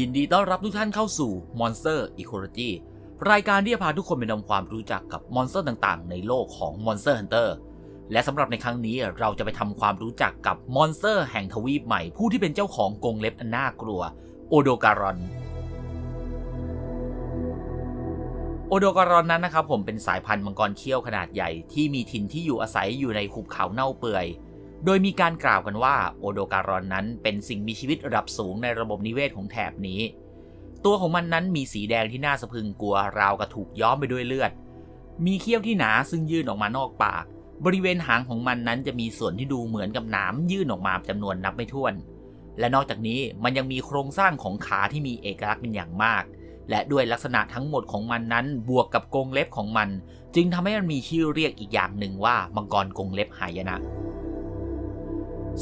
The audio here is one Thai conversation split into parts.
ยินดีต้อนรับทุกท่านเข้าสู่ Monster Ecology รายการที่จะพาทุกคนไปทำความรู้จักกับมอนสเตอร์ต่างๆ ในโลกของ Monster Hunter และสำหรับในครั้งนี้เราจะไปทำความรู้จักกับมอนสเตอร์แห่งทวีปใหม่ผู้ที่เป็นเจ้าของกรงเล็บอันน่ากลัว โอโดการอนโอโดการอนนั้นนะครับผมเป็นสายพันธุ์มังกรเขี้ยวขนาดใหญ่ที่มีถิ่นที่อยู่อาศัยอยู่ในหุบเขาเน่าเปื่อย โดยมีการกล่าวกันว่าโอโดการอนนั้นเป็นสิ่งมีชีวิตระดับสูงในระบบนิเวศของแถบนี้ ตัวของมันนั้นมีสีแดงที่น่าสะพึงกลัวราวกับถูกย้อมไปด้วยเลือด มีเขี้ยวที่หนาซึ่งยื่นออกมานอกปาก บริเวณหางของมันนั้นจะมีส่วนที่ดูเหมือนกับหนามยื่นออกมาจำนวนนับไม่ถ้วน และนอกจากนี้มันยังมีโครงสร้างของขาที่มีเอกลักษณ์เป็นอย่างมาก และด้วยลักษณะทั้งหมดของมันนั้นบวกกับกรงเล็บของมัน จึงทำให้มันมีชื่อเรียกอีกอย่างหนึ่งว่ามังกรกรงเล็บหายนะ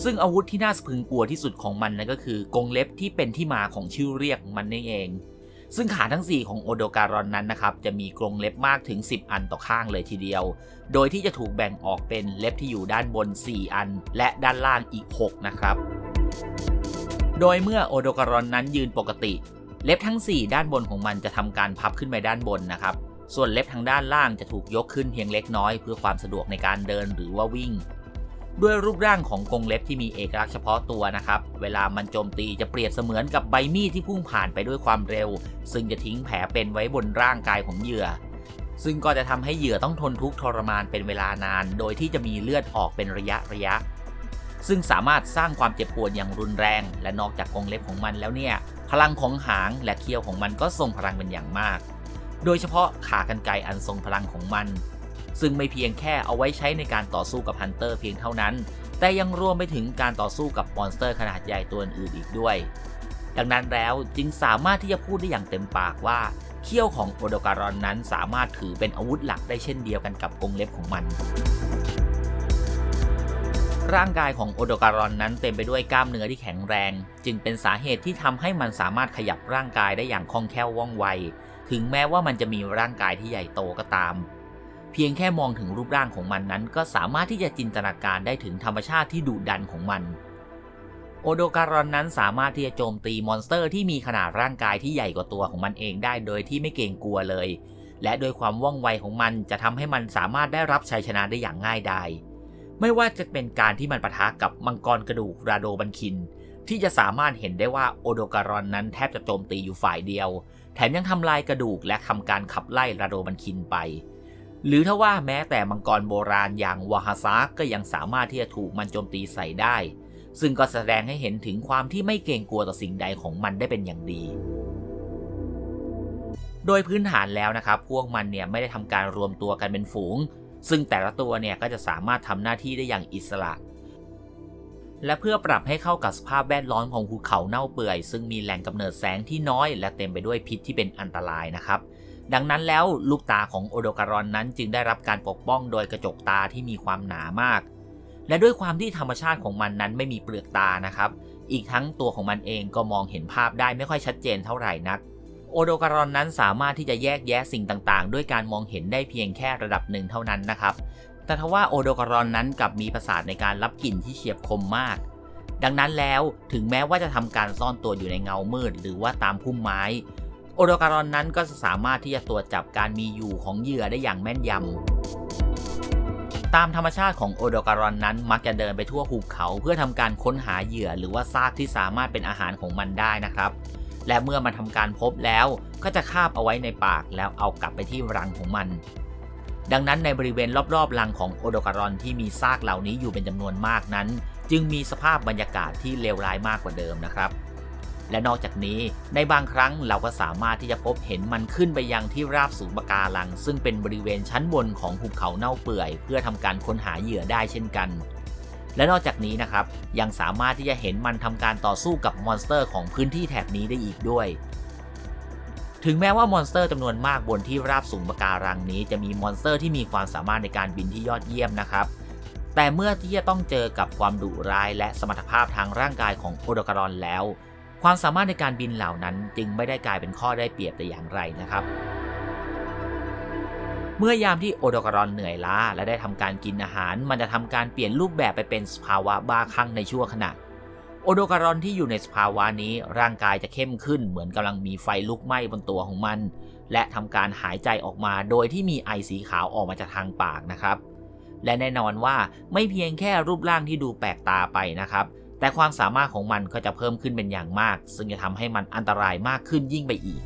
ซึ่งอาวุธที่น่าสะพึงกลัวที่สุดของมันนั่นก็คือกรงเล็บที่เป็นที่มาของชื่อเรียกของมันนี่เอง ซึ่งขาทั้ง 4 ของโอโดการอนนั้นนะครับ จะมีกรงเล็บมากถึง 10 อันต่อข้างเลยทีเดียว โดยที่จะถูกแบ่งออกเป็นเล็บที่อยู่ด้านบน 4 อัน และด้านล่างอีก 6 นะครับ โดยเมื่อโอโดการอนนั้นยืนปกติ เล็บทั้ง 4 ด้านบนของมันจะทำการพับขึ้นไปด้านบนนะครับ ส่วนเล็บทางด้านล่างจะถูกยกขึ้นเพียงเล็กน้อย เพื่อความสะดวกในการเดินหรือว่าวิ่ง ด้วยรูปร่างของกรงเล็บที่มีเอกลักษณ์เฉพาะตัวนะครับ เวลามันโจมตีจะเปรียบเสมือนกับใบมีดที่พุ่งผ่านไปด้วยความเร็ว ซึ่งจะทิ้งแผลเป็นไว้บนร่างกายของเหยื่อ ซึ่งก็จะทำให้เหยื่อต้องทนทุกข์ทรมานเป็นเวลานาน โดยที่จะมีเลือดออกเป็นระยะระยะ ซึ่งสามารถสร้างความเจ็บปวดอย่างรุนแรง และนอกจากกรงเล็บของมันแล้วเนี่ย พลังของหางและเขี้ยวของมันก็ทรงพลังเป็นอย่างมาก โดยเฉพาะขากรรไกรอันทรงพลังของมัน ซึ่งไม่เพียงแค่เอาไว้ใช้ในการต่อสู้กับฮันเตอร์เพียงเท่านั้น แต่ยังรวมไปถึงการต่อสู้กับมอนสเตอร์ขนาดใหญ่ตัวอื่นอีกด้วย ดังนั้นแล้วจึงสามารถที่จะพูดได้อย่างเต็มปากว่าเขี้ยวของโอโดการอนนั้นสามารถถือเป็นอาวุธหลักได้เช่นเดียวกันกับกรงเล็บของมัน ร่างกายของโอโดการอนนั้นเต็มไปด้วยกล้ามเนื้อที่แข็งแรง จึงเป็นสาเหตุที่ทำให้มันสามารถขยับร่างกายได้อย่างคล่องแคล่วว่องไว ถึงแม้ว่ามันจะมีร่างกายที่ใหญ่โตก็ตาม เพียงแค่มองถึงรูปร่างของมันนั้นก็สามารถที่จะจินตนาการได้ถึงธรรมชาติที่ดุดันของมัน โอโดการอนนั้นสามารถที่จะโจมตีมอนสเตอร์ที่มีขนาดร่างกายที่ใหญ่กว่าตัวของมันเองได้โดยที่ไม่เกรงกลัวเลย และโดยความว่องไวของมันจะทำให้มันสามารถได้รับชัยชนะได้อย่างง่ายดาย ไม่ว่าจะเป็นการที่มันปะทะกับมังกรกระดูกราโดบันคิน ที่จะสามารถเห็นได้ว่าโอโดการอนนั้นแทบจะโจมตีอยู่ฝ่ายเดียว แถมยังทำลายกระดูกและทำการขับไล่ราโดบันคินไป หรือถ้าว่าแม้แต่มังกรโบราณอย่างวาฮาซาก็ยังสามารถที่จะถูกมันโจมตีใส่ได้ ซึ่งก็แสดงให้เห็นถึงความที่ไม่เกรงกลัวต่อสิ่งใดของมันได้เป็นอย่างดี โดยพื้นฐานแล้วนะครับ พวกมันเนี่ยไม่ได้ทำการรวมตัวกันเป็นฝูง ซึ่งแต่ละตัวเนี่ยก็จะสามารถทำหน้าที่ได้อย่างอิสระ และเพื่อปรับให้เข้ากับสภาพแวดล้อมของภูเขาเน่าเปื่อย ซึ่งมีแหล่งกำเนิดแสงที่น้อย และเต็มไปด้วยพิษที่เป็นอันตรายนะครับ ดังนั้นแล้วลูกตาของโอโดการอนนั้นจึงได้รับการปกป้องโดยกระจกตาที่มีความหนามาก และด้วยความที่ธรรมชาติของมันนั้นไม่มีเปลือกตานะครับ อีกทั้งตัวของมันเองก็มองเห็นภาพได้ไม่ค่อยชัดเจนเท่าไหร่นัก โอโดการอนนั้นสามารถที่จะแยกแยะสิ่งต่างๆ ด้วยการมองเห็นได้เพียงแค่ระดับหนึ่งเท่านั้นนะครับ แต่ทว่าโอโดการอนนั้นกลับมีประสาทในการรับกลิ่นที่เฉียบคมมาก ดังนั้นแล้วถึงแม้ว่าจะทำการซ่อนตัวอยู่ในเงามืด หรือว่าตามพุ่มไม้ โอโดการอนนั้นก็จะสามารถที่จะตรวจจับการมีอยู่ของเหยื่อได้อย่างแม่นยำ ตามธรรมชาติของโอโดการอนนั้นมักจะเดินไปทั่วหุบเขาเพื่อทำการค้นหาเหยื่อหรือว่าซากที่สามารถเป็นอาหารของมันได้นะครับ และเมื่อมันทำการพบแล้วก็จะคาบเอาไว้ในปากแล้วเอากลับไปที่รังของมัน ดังนั้นในบริเวณรอบๆรังของโอโดการอนที่มีซากเหล่านี้อยู่เป็นจำนวนมากนั้น จึงมีสภาพบรรยากาศที่เลวร้ายมากกว่าเดิมนะครับ และนอกจากนี้ในบางครั้งเราก็สามารถที่จะพบเห็นมันขึ้นไปยังที่ราบสูงปะการัง ซึ่งเป็นบริเวณชั้นบนของหุบเขาเน่าเปื่อย เพื่อทำการค้นหาเหยื่อได้เช่นกัน และนอกจากนี้นะครับยังสามารถที่จะเห็นมันทำการต่อสู้กับมอนสเตอร์ของพื้นที่แถบนี้ได้อีกด้วยถึงแม้ว่ามอนสเตอร์จำนวนมากบนที่ราบสูงปะการังนี้จะมีมอนสเตอร์ที่มีความสามารถในการบินที่ยอดเยี่ยมนะครับ แต่เมื่อที่จะต้องเจอกับความดุร้ายและสมรรถภาพทางร่างกายของโอดการอนแล้ว ความสามารถในการบินเหล่านั้นจึงไม่ได้กลายเป็นข้อได้เปรียบแต่อย่างไรนะครับ เมื่อยามที่โอโดการอนเหนื่อยล้าและได้ทำการกินอาหาร มันจะทำการเปลี่ยนรูปแบบไปเป็นสภาวะบ้าคลั่งในชั่วขณะ โอโดการอนที่อยู่ในสภาวะนี้ร่างกายจะเข้มขึ้นเหมือนกำลังมีไฟลุกไหม้บนตัวของมัน และทำการหายใจออกมาโดยที่มีไอสีขาวออกมาจากทางปากนะครับ และแน่นอนว่าไม่เพียงแค่รูปร่างที่ดูแปลกตาไปนะครับ แต่ความสามารถของมันก็จะเพิ่มขึ้นเป็นอย่างมาก ซึ่งจะทำให้มันอันตรายมากขึ้นยิ่งไปอีก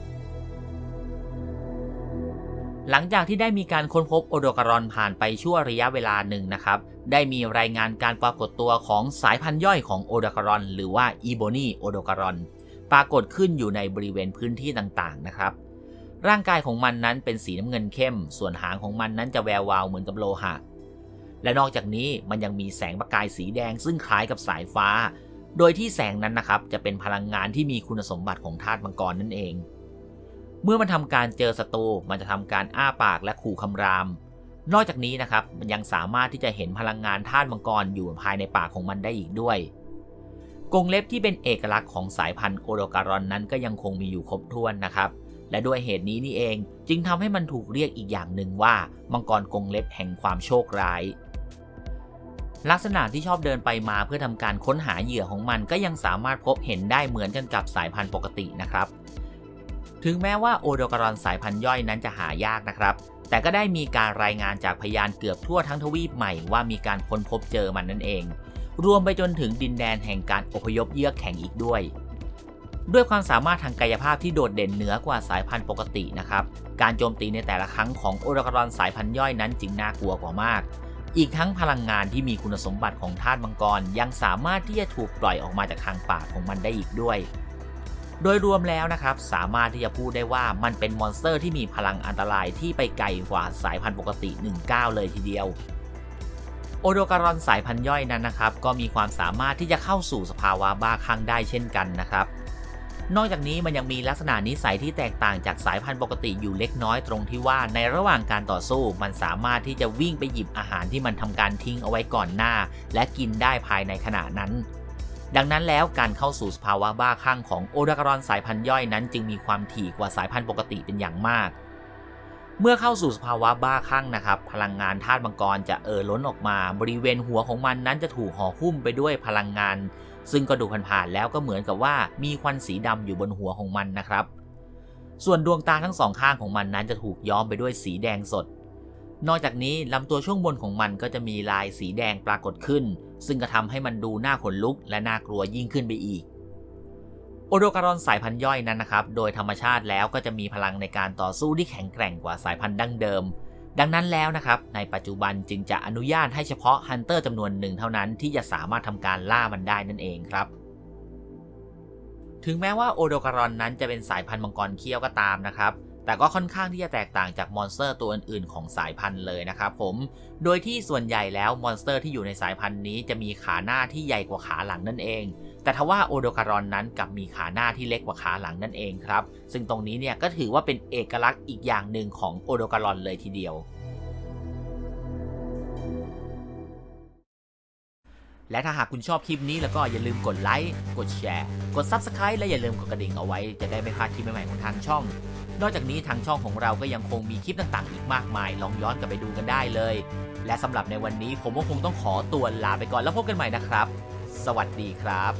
หลังจากที่ได้มีการค้นพบโอโดการอนผ่านไปชั่วระยะเวลาหนึ่งนะครับ ได้มีรายงานการปรากฏตัวของสายพันธุ์ย่อยของโอโดการอนหรือว่าอีโบนีโอโดการอนปรากฏขึ้นอยู่ในบริเวณพื้นที่ต่างๆนะครับ ร่างกายของมันนั้นเป็นสีน้ำเงินเข้ม ส่วนหางของมันนั้นจะแวววาวเหมือนกับโลหะ และนอกจากนี้มันยังมีแสงประกายสีแดงซึ่งคล้ายกับสายฟ้า โดยที่แสงนั้นนะครับจะเป็นพลังงานที่มีคุณสมบัติของธาตุมังกรนั่นเอง เมื่อมันทำการเจอศัตรูมันจะทำการอ้าปากและขู่คำราม นอกจากนี้นะครับมันยังสามารถที่จะเห็นพลังงานธาตุมังกรอยู่ภายในปากของมันได้อีกด้วยกรงเล็บที่เป็นเอกลักษณ์ของสายพันธุ์โอโดการอนนั้นก็ยังคงมีอยู่ครบถ้วนนะครับ และด้วยเหตุนี้นี่เองจึงทำให้มันถูกเรียกอีกอย่างหนึ่งว่า มังกรกรงเล็บแห่งความโชคร้าย ลักษณะที่ชอบเดินไปมาเพื่อทำการค้นหาเหยื่อของมันก็ยังสามารถพบเห็นได้เหมือนกันกับสายพันธุ์ปกตินะครับ ถึงแม้ว่าโอโดการอนสายพันธุ์ย่อยนั้นจะหายากนะครับ แต่ก็ได้มีการรายงานจากพยานเกือบทั่วทั้งทวีปใหม่ว่ามีการค้นพบเจอมันนั่นเอง รวมไปจนถึงดินแดนแห่งการอพยพเยือกแข็งอีกด้วยด้วยความสามารถทางกายภาพที่โดดเด่นเหนือกว่าสายพันธุ์ปกตินะครับ การโจมตีในแต่ละครั้งของโอโดการอนสายพันธุ์ย่อยนั้นจึงน่ากลัวกว่ามาก อีกทั้งพลังงานที่มีคุณสมบัติของธาตุมังกรยังสามารถที่จะถูกปล่อยออกมาจากทางปากของมันได้อีกด้วย โดยรวมแล้วนะครับสามารถที่จะพูดได้ว่ามันเป็นมอนสเตอร์ที่มีพลังอันตรายที่ไปไกลกว่าสายพันธุ์ปกติ 19 เลยทีเดียวโอโดการอนสายพันธุ์ย่อยนั้นนะครับ ก็มีความสามารถที่จะเข้าสู่สภาวะบ้าคลั่งได้เช่นกันนะครับ นอกจากนี้มันยังมีลักษณะนิสัยที่แตกต่างจากสายพันธุ์ปกติอยู่เล็กน้อยตรงที่ว่าในระหว่างการต่อสู้ มันสามารถที่จะวิ่งไปหยิบอาหารที่มันทำการทิ้งเอาไว้ก่อนหน้า และกินได้ภายในขณะนั้นดังนั้นแล้วการเข้าสู่สภาวะบ้าคลั่งของโอดากรอนสายพันธุ์ย่อยนั้น จึงมีความถี่กว่าสายพันธุ์ปกติเป็นอย่างมาก เมื่อเข้าสู่สภาวะบ้าคลั่งนะครับ พลังงานธาตุมังกรจะเอ่อล้นออกมา บริเวณหัวของมันนั้นจะถูกห่อหุ้มไปด้วยพลังงาน ซึ่งก็ดูผ่านๆแล้วก็เหมือนกับว่ามีควันสีดำอยู่บนหัวของมันนะครับ ส่วนดวงตาทั้งสองข้างของมันนั้นจะถูกย้อมไปด้วยสีแดงสด นอกจากนี้ลำตัวช่วงบนของมันก็จะมีลายสีแดงปรากฏขึ้น ซึ่งก็ทำให้มันดูน่าขนลุกและน่ากลัวยิ่งขึ้นไปอีก โอโดการอนสายพันธุ์ย่อยนั้นนะครับ โดยธรรมชาติแล้วก็จะมีพลังในการต่อสู้ที่แข็งแกร่งกว่าสายพันธุ์ดั้งเดิม ดังนั้นแล้วนะครับ ในปัจจุบันจึงจะอนุญาตให้เฉพาะฮันเตอร์จำนวนหนึ่งเท่านั้นที่จะสามารถทำการล่ามันได้นั่นเองครับถึงแม้ว่าโอโดการอนนั้นจะเป็นสายพันธุ์มังกรเขี้ยวก็ตามนะครับ แต่ก็ค่อนข้างที่จะแตกต่างจากมอนสเตอร์ตัวอื่นๆ ของสายพันธุ์เลยนะครับผม โดยที่ส่วนใหญ่แล้วมอนสเตอร์ที่อยู่ในสายพันธุ์นี้จะมีขาหน้าที่ใหญ่กว่าขาหลังนั่นเอง แต่ทว่าโอโดการอนนั้นกับมีขาหน้าที่เล็กกว่าขาหลังนั่นเองครับ ซึ่งตรงนี้เนี่ยก็ถือว่าเป็นเอกลักษณ์อีกอย่างหนึ่งของโอโดการอนเลยทีเดียวและถ้าหากคุณชอบคลิปนี้แล้วก็อย่าลืมกดไลค์ กดแชร์ กด Subscribe และอย่าลืมกดกระดิ่งเอาไว้ จะได้ไม่พลาดคลิปใหม่ๆของทางช่อง นอกจากนี้ทางช่องของเราก็ยังคงมีคลิปต่างๆ อีกมากมาย ลองย้อนกลับไปดูกันได้เลย และสำหรับในวันนี้ผมก็คงต้องขอตัวลาไปก่อนแล้วพบกันใหม่นะครับ สวัสดีครับ